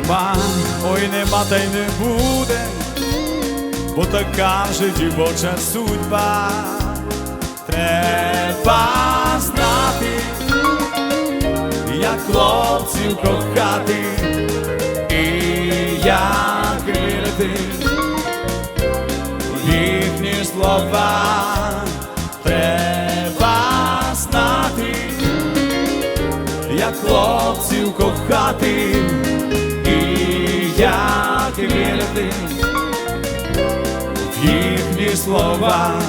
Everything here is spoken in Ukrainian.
нема, ой нема та й не буде, бо така в житті судьба. Треба знати, як хлопців кохати, і як вірити в їхні слова. Хлопців кохати, як вірити в їхні слова.